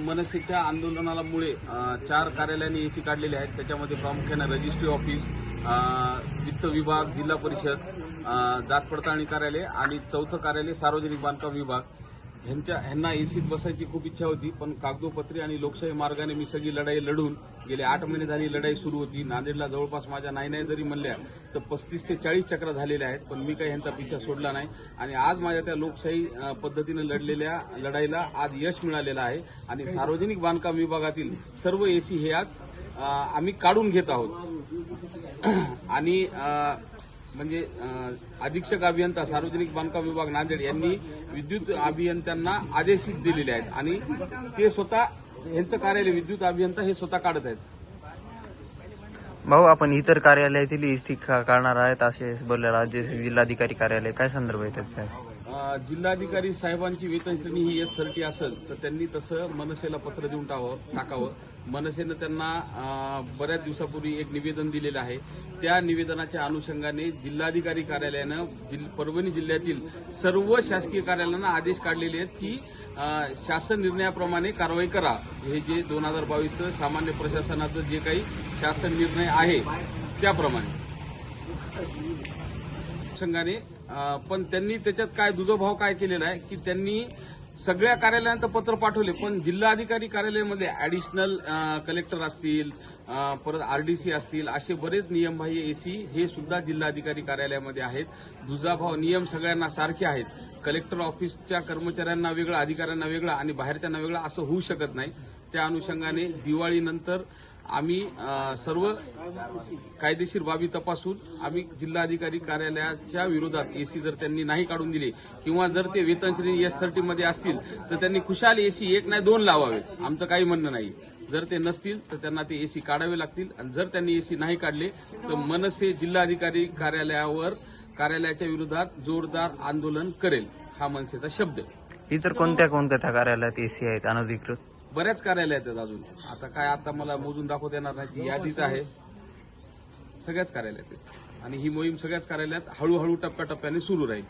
मनसेच्या आंदोलनामुळे चार कार्यालयांनी एसी काढलेले आहेत. त्याच्यामध्ये प्रामुख्याने रजिस्ट्री ऑफिस वित्त विभाग जिल्हा परिषद जात पडताळणी कार्यालय आणि चौथं कार्यालय सार्वजनिक बांधकाम विभाग. ह्यांच्या ह्यांना एसीत बसायची खूप इच्छा होती पण कागदोपत्री आणि लोकशाही मार्गाने मी सगळी लढाई लढून गेले आठ महिने झाली लढाई सुरू होती. नांदेडला जवळपास माझ्या नाही नाही जरी म्हणल्या तर पस्तीस ते चाळीस चक्र झालेल्या आहेत पण मी काही ह्यांचा पिछा सोडला नाही. आणि आज माझ्या त्या लोकशाही पद्धतीनं लढलेल्या लढाईला आज यश मिळालेलं आहे. आणि सार्वजनिक बांधकाम विभागातील सर्व एसी हे आज आम्ही काढून घेत आहोत. आणि म्हणजे अधीक्षक अभियंता सार्वजनिक बांधकाम विभाग नांदेड यांनी विद्युत अभियंत्यांना आदेश दिलेले आहेत. आणि ते स्वतः यांचं कार्यालय विद्युत अभियंता हे स्वतः काढत आहेत. भाऊ आपण इतर कार्यालयातील इस्ती काढणार आहेत असे बोलले राज्य जिल्हाधिकारी कार्यालय. काय संदर्भ आहे त्याचा? जिल्हाधिकारी साहेबांची वेतन श्रेणी ही एस थर्टी असेल तर त्यांनी तसं मनसेला पत्र देऊन टाकावं टाकावं. मनसेनं त्यांना बऱ्याच दिवसापूर्वी एक निवेदन दिलेलं आहे. त्या निवेदनाच्या अनुषंगाने जिल्हाधिकारी कार्यालयानं जिल परभणी जिल्ह्यातील सर्व शासकीय कार्यालयांना आदेश काढलेले आहेत की शासन निर्णयाप्रमाणे कारवाई करा. हे जे दोन हजार बावीसचं सामान्य प्रशासनाचं जे काही शासन निर्णय आहे त्याप्रमाणे. अनुषंगाने पण त्यांनी त्याच्यात काय दुजोभाव काय केलेला आहे की त्यांनी सगळ्या कार्यालयांचं पत्र पाठवले पण जिल्हाधिकारी कार्यालयामध्ये ऍडिशनल कलेक्टर असतील परत आरडीसी असतील असे बरेच नियमबाह्य एसी हे सुद्धा जिल्हाधिकारी कार्यालयामध्ये आहेत. दुजाभाव नियम सगळ्यांना सारखे आहेत. कलेक्टर ऑफिसच्या कर्मचाऱ्यांना वेगळं अधिकाऱ्यांना वेगळं आणि बाहेरच्यांना वेगळं असं होऊ शकत नाही. त्या अनुषंगाने दिवाळीनंतर आम्ही सर्व कायदेशीर बाबी तपासून आम्ही जिल्हाधिकारी कार्यालयाच्या विरोधात एसी जर त्यांनी नाही काढून दिले किंवा जर ते वेतन श्रेणी एस थर्टी मध्ये असतील तर त्यांनी खुशाल एसी एक नाही दोन लावावे. आमचं काही म्हणणं नाही. जर ते नसतील तर त्यांना ते एसी काढावे लागतील. आणि जर त्यांनी एसी नाही काढले तर मनसे जिल्हाधिकारी कार्यालयावर कार्यालयाच्या विरोधात जोरदार आंदोलन करेल हा मनसेचा शब्द. इतर कोणत्या कोणत्या त्या कार्यालयात एसी आहेत अनधिकृत? बऱ्याच कार्यालयात आहेत अजून. आता काय आता मला मोजून दाखवता येणार नाही ती यादीच आहे. सगळ्याच कार्यालयात आहेत. आणि ही मोहीम सगळ्याच कार्यालयात हळूहळू टप्प्याटप्प्याने सुरू राहील.